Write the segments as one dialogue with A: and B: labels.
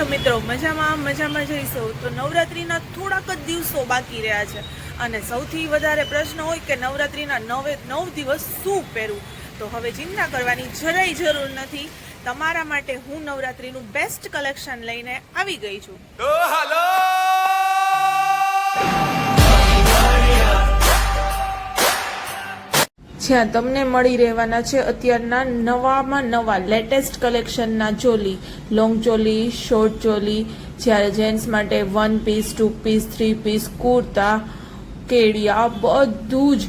A: છો મિત્રો? મજામાં મજામાં જઈશું. તો નવરાત્રિના થોડાક જ દિવસો બાકી રહ્યા છે. અને સૌથી વધારે પ્રશ્ન હોય કે નવરાત્રિના નવે નવ દિવસ શું પહેરવું તો હવે ચિંતા કરવાની જરાય જરૂર નથી. તમારા માટે હું નવરાત્રિનું બેસ્ટ કલેક્શન લઈને આવી ગઈ છું. જ્યાં તમને મળી રહેવાના છે અત્યારના નવામાં નવા લેટેસ્ટ કલેક્શનના ચોલી. લોંગ ચોલી શોર્ટ ચોલી જ્યારે જેન્ટ્સ માટે one piece two piece three piece kurta કેડિયા બધું જ.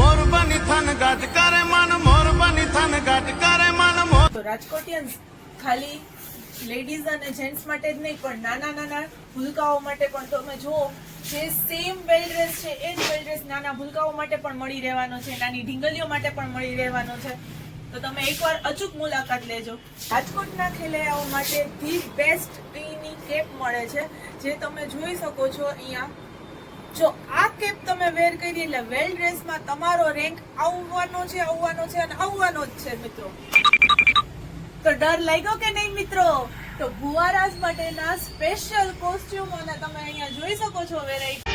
B: મોર બની થન ગાટ કરે મન મોર બની થન ગાટ કરે મન
A: રાજકોટિયન્સ ખાલી લેડીઝ અને જેન્ટ્સ માટે જ નહીં પણ નાના નાના ભૂલકાઓ માટે પણ તમે જુઓ. જે સેમ વેલ ડ્રેસ છે, એ જ વેલ ડ્રેસ નાના ભૂલકાઓ માટે પણ મળી રહેવાનો છે, નાની ઢીંગલીઓ માટે પણ મળી રહેવાનો છે. તો તમે એકવાર અચૂક મુલાકાત લેજો. રાજકોટના ખેલૈયાઓ માટે ધી બેસ્ટ ટીની કેપ મળે છે, જે તમે જોઈ શકો છો અહીંયા. જો આ કેપ તમે વેર કરી, એટલે વેલ ડ્રેસમાં તમારો રેન્ક આવવાનો છે આવવાનો છે અને આવવાનો જ છે, મિત્રો. તો ડર લાગ્યો કે નહીં, મિત્રો? તો ભુવારાજ માટેના સ્પેશિયલ કોસ્ટ્યુમ અને તમે અહીંયા જોઈ શકો છો વેરાયટી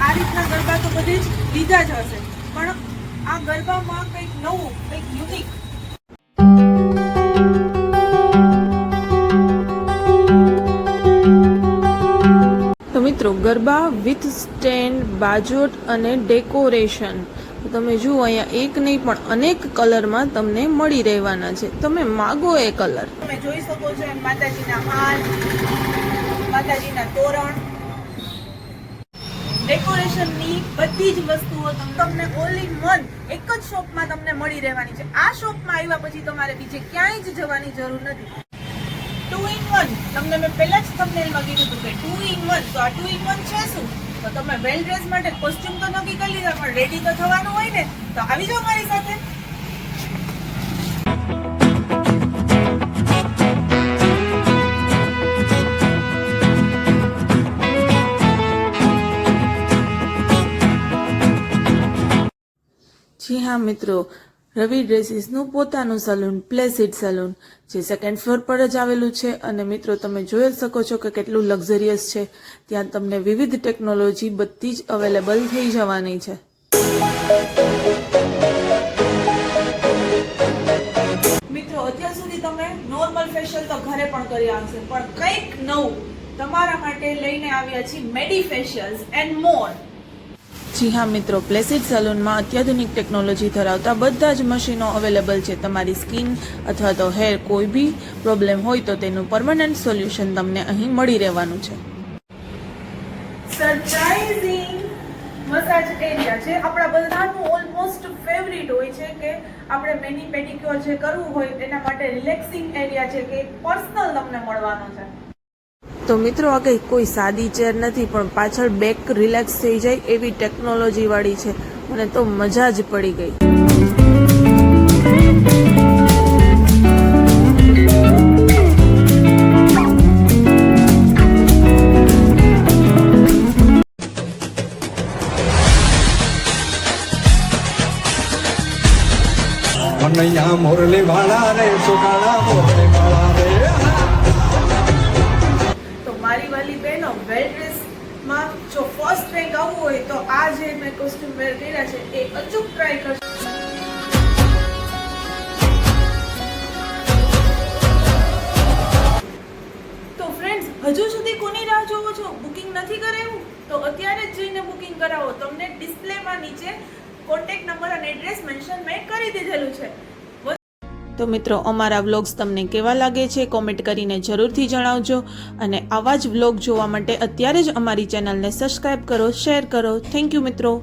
A: આ રીતના ગરબા તો બધે જ લીધા જ હશે, પણ આ ગરબામાં કંઈક નવું, કંઈક યુનિક મિત્રો, ગરબા વિથ સ્ટેન્ડ બાજોટ અને ડેકોરેશન તમે જુઓ, અહીંયા એક નહીં, પણ અનેક કલરમાં તમને મળી રહેવાના છે. તમે માગો એ કલર. તમે જોઈ શકો છો એમ માતાજીના હાર, માતાજીના તોરણ. ડેકોરેશનની બધી જ વસ્તુઓ તમને ઓલ ઇન વન એક જ શોપમાં તમને મળી રહેવાની છે. આ શોપમાં આવ્યા પછી તમારે બીજે ક્યાંય જ જવાની જરૂર નથી. ટુ ઇન વન તમને મેં પહેલા જ થંબનેલમાં કીધું કે ટુ ઇન વન તો આ ટુ ઇન વન છે શું? તો તમે વેલ ડ્રેસ માટે કોસ્ચ્યુમ તો નક્કી કરી લીધા, પણ રેડી તો થવાનું હોય ને, તો આવી જાઓ મારી સાથે. જી હા, મિત્રો. રવિ ડ્રેસીસનું પોતાનું સલૂન, પ્લેસિડ સલૂન, જે સેકન્ડ ફ્લોર પર જ આવેલું છે. અને મિત્રો, તમે જોઈ શકો છો કે કેટલું લક્ઝરિયસ છે. ત્યાં તમને વિવિધ ટેકનોલોજી બધી જ અવેલેબલ થઈ જવાની છે. મિત્રો, અત્યાર સુધી તમે નોર્મલ ફેશિયલ તો ઘરે પણ કર્યા હશે પણ કંઈક નવું તમારા માટે લઈને આવ્યા છીએ મેડી ફેશિયલ્સ એન્ડ મોર જી હા મિત્રો, પ્લેસિડ સલૂનમાં અત્યાધુનિક ટેકનોલોજી ધરાવતા બધા જ મશીનો અવેલેબલ છે. તમારી સ્કિન અથવા તો હેર કોઈ બી પ્રોબ્લેમ હોય તો તેનું પરમનન્ટ સોલ્યુશન તમને અહીં મળી રહેવાનું છે. સરપ્રાઇઝિંગ મસાજ એરિયા છે. આપણા બધાનું ઓલમોસ્ટ ફેવરિટ હોય છે કે આપણે મેની પેડિક્યોર જે કરવું હોય તેના માટે રિલેક્સિંગ એરિયા છે કે પર્સનલ તમને મળવાનો છે. તો મિત્રો, આ કંઈ કોઈ સાદી ચેર નથી, પણ પાછળ બેક રિલેક્સ થઈ જાય એવી ટેકનોલોજીવાળી છે. મને તો મજા જ પડી ગઈ.
C: મોરલી વાળા રે સુગાડા મોરલી વાળા રે.
A: મારી વાલી બહેનો વેલ ડ્રેસમાં જો ફર્સ્ટ રેન્ક આવવું હોય તો આ જે મેં કોસ્ટ્યુમ વેર કર્યા છે, એ અચૂક ટ્રાય કરશે તો ફ્રેન્ડ્સ હજુ સુધી કોની રાહ જોવો છો? બુકિંગ નથી કરાવ્યું તો અત્યારે જ જઈને બુકિંગ કરાવો. તમને ડિસ્પ્લેમાં નીચે કોન્ટેક્ટ નંબર અને એડ્રેસ મેન્શન મેં કરી દીધેલું છે. તો મિત્રો, અમારા વ્લોગ્સ તમને કેવા લાગે છે કોમેન્ટ કરીને જરૂરથી જણાવજો. અને આવા જ વ્લોગ જોવા માટે અત્યારે જ અમારી ચેનલને સબસ્ક્રાઇબ કરો શેર કરો. થેન્ક યુ મિત્રો.